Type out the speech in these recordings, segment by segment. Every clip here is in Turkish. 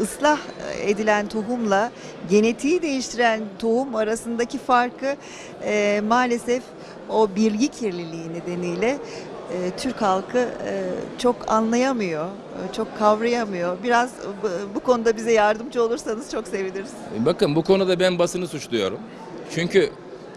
ıslah edilen tohumla genetiği değiştiren tohum arasındaki farkı e, maalesef o bilgi kirliliği nedeniyle e, Türk halkı e, çok anlayamıyor, e, çok kavrayamıyor. Biraz bu, bu konuda bize yardımcı olursanız çok seviniriz. Bakın bu konuda ben basını suçluyorum. Çünkü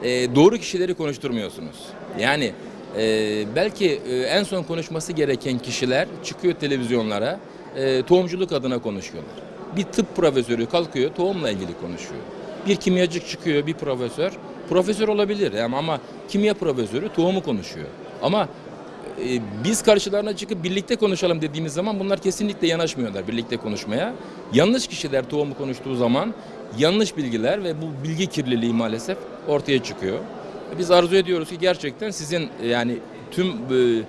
e, doğru kişileri konuşturmuyorsunuz. Yani e, belki e, en son konuşması gereken kişiler çıkıyor televizyonlara e, tohumculuk adına konuşuyorlar. Bir tıp profesörü kalkıyor tohumla ilgili konuşuyor. Bir kimyacı çıkıyor bir profesör. Profesör olabilir yani ama kimya profesörü tohumu konuşuyor. Ama e, biz karşılarına çıkıp birlikte konuşalım dediğimiz zaman bunlar kesinlikle yanaşmıyorlar birlikte konuşmaya. Yanlış kişiler tohumu konuştuğu zaman yanlış bilgiler ve bu bilgi kirliliği maalesef ortaya çıkıyor. Biz arzu ediyoruz ki gerçekten sizin yani tüm e,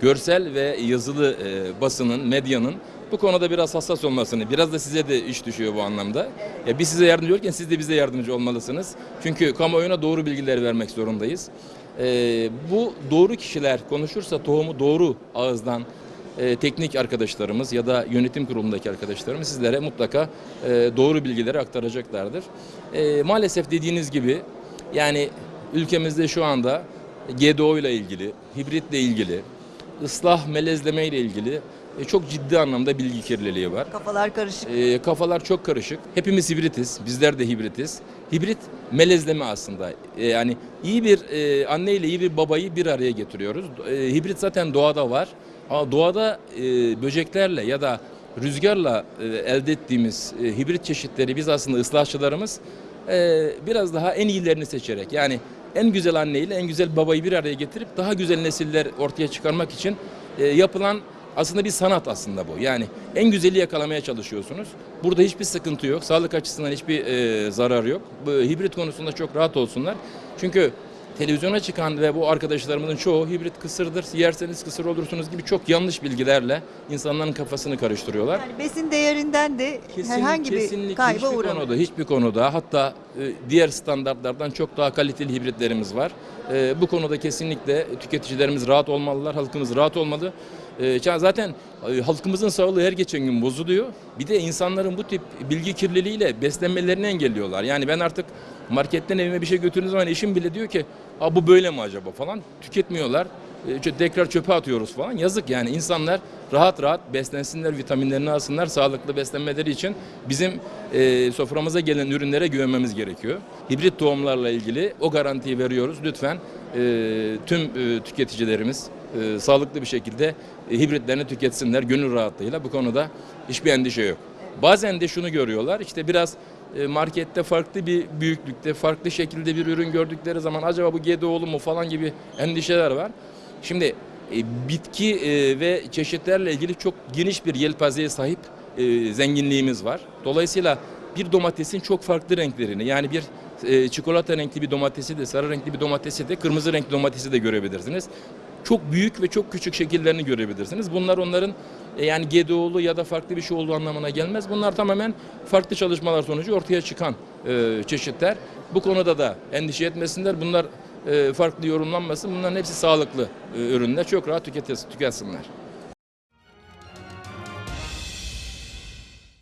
görsel ve yazılı e, basının, medyanın bu konuda biraz hassas olmasını, biraz da size de iş düşüyor bu anlamda. Ya biz size yardımcı olurken siz de bize yardımcı olmalısınız. Çünkü kamuoyuna doğru bilgiler vermek zorundayız. Ee, bu doğru kişiler konuşursa tohumu doğru ağızdan e, teknik arkadaşlarımız ya da yönetim kurulundaki arkadaşlarımız sizlere mutlaka e, doğru bilgileri aktaracaklardır. E, maalesef dediğiniz gibi yani ülkemizde şu anda GDO ile ilgili, hibritle ilgili, ıslah melezleme ile ilgili e, çok ciddi anlamda bilgi kirliliği var. Kafalar karışık. E, kafalar çok karışık. Hepimiz hibritiz. Bizler de hibritiz. Hibrit melezleme aslında. E, yani iyi bir e, anne ile iyi bir babayı bir araya getiriyoruz. E, hibrit zaten doğada var. Ama doğada e, böceklerle ya da rüzgarla e, elde ettiğimiz e, hibrit çeşitleri biz aslında ıslahçılarımız e, biraz daha en iyilerini seçerek yani en güzel anne ile en güzel babayı bir araya getirip daha güzel nesiller ortaya çıkarmak için e, yapılan aslında bir sanat aslında bu. Yani en güzeli yakalamaya çalışıyorsunuz. Burada hiçbir sıkıntı yok. Sağlık açısından hiçbir e, zarar yok. Bu hibrit konusunda çok rahat olsunlar. Çünkü televizyona çıkan ve bu arkadaşlarımızın çoğu hibrit kısırdır, yerseniz kısır olursunuz gibi çok yanlış bilgilerle insanların kafasını karıştırıyorlar. Yani besin değerinden de herhangi bir kayba hiçbir uğramıyor. konuda, hiçbir konuda hatta e, diğer standartlardan çok daha kaliteli hibritlerimiz var. E, bu konuda kesinlikle tüketicilerimiz rahat olmalılar, halkımız rahat olmalı. E, ça- zaten e, halkımızın sağlığı her geçen gün bozuluyor. Bir de insanların bu tip bilgi kirliliğiyle beslenmelerini engelliyorlar. Yani ben artık marketten evime bir şey götürdüğüm zaman eşim bile diyor ki Aa, bu böyle mi acaba falan tüketmiyorlar. E, tekrar çöpe atıyoruz falan. Yazık yani insanlar rahat rahat beslensinler, vitaminlerini alsınlar, sağlıklı beslenmeleri için bizim e, soframıza gelen ürünlere güvenmemiz gerekiyor. Hibrit tohumlarla ilgili o garantiyi veriyoruz. Lütfen e, tüm e, tüketicilerimiz e, sağlıklı bir şekilde e, hibritlerini tüketsinler gönül rahatlığıyla. Bu konuda hiçbir endişe yok. Bazen de şunu görüyorlar işte biraz e, markette farklı bir büyüklükte, farklı şekilde bir ürün gördükleri zaman acaba bu GDO'lu mu falan gibi endişeler var. Şimdi e, bitki e, ve çeşitlerle ilgili çok geniş bir yelpazeye sahip e, zenginliğimiz var. Dolayısıyla bir domatesin çok farklı renklerini yani bir e, çikolata renkli bir domatesi de sarı renkli bir domatesi de kırmızı renkli domatesi de görebilirsiniz. Çok büyük ve çok küçük şekillerini görebilirsiniz. Bunlar onların e, yani GDO'lu ya da farklı bir şey olduğu anlamına gelmez. Bunlar tamamen farklı çalışmalar sonucu ortaya çıkan e, çeşitler. Bu konuda da endişe etmesinler. Bunlar e, farklı yorumlanmasın. Bunların hepsi sağlıklı e, ürünler. Çok rahat tüketilsin- tüketsinler.